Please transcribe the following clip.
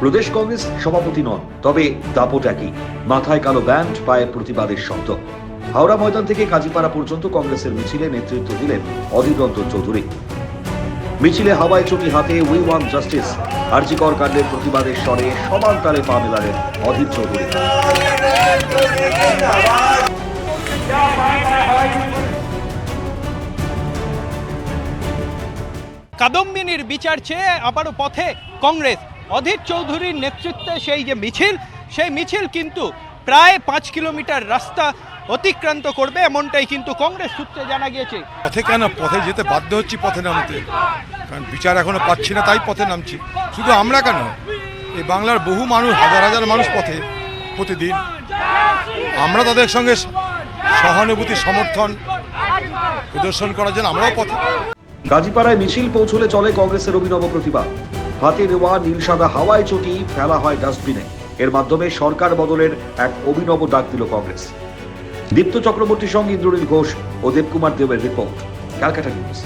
প্রদেশ কংগ্রেস সভাপতি নন, তবে দাপট একই। মাথায় কালো ব্যান্ড পায়ে প্রতিবাদের শব্দ। হাওড়া ময়দান থেকে কাজীপাড়া পর্যন্ত কংগ্রেসের মিছিলে নেতৃত্ব দিলেন অধীর রঞ্জন চৌধুরী। মিছিলে হাওয়ায় চটি হাতে উই ওয়ান জাস্টিস, আরজিকর কাণ্ডের প্রতিবাদের স্বরে সমান তালে পা মেলালেন অধীর চৌধুরী। কাদম্বিনীর বিচার চেয়ে আবারও পথে কংগ্রেস। অধীর চৌধুরীর নেতৃত্বে সেই যে মিছিল সেই মিছিল কিন্তু প্রায় পাঁচ কিলোমিটার রাস্তা অতিক্রান্ত করবে এমনটাই কিন্তু কংগ্রেস সূত্রে জানা গিয়েছে। পথে কেন? পথে যেতে বাধ্য হচ্ছি পথে নামতে। কারণ বিচার এখনও পাচ্ছি না তাই পথে নামছি। শুধু আমরা কেন? এই বাংলার বহু মানুষ হাজার হাজার মানুষ পথে প্রতিদিন। আমরা তাদের সঙ্গে সহানুভূতি সমর্থন প্রদর্শন করার জন্য আমরাও পথে। গাজীপাড়ায় মিছিল পৌঁছলে চলে কংগ্রেসের অভিনব প্রতিবাদ। হাতে নেওয়া নীলসাদা হাওয়ায় চটি, ফেলা হয় ডাস্টবিনে। এর মাধ্যমে সরকার বদলের এক অভিনব ডাক দিল কংগ্রেস। দীপ্ত চক্রবর্তীর সঙ্গে ইন্দ্রনীল ঘোষ ও দেবকুমার দেবের রিপোর্ট ক্যালকাটা নিউজ।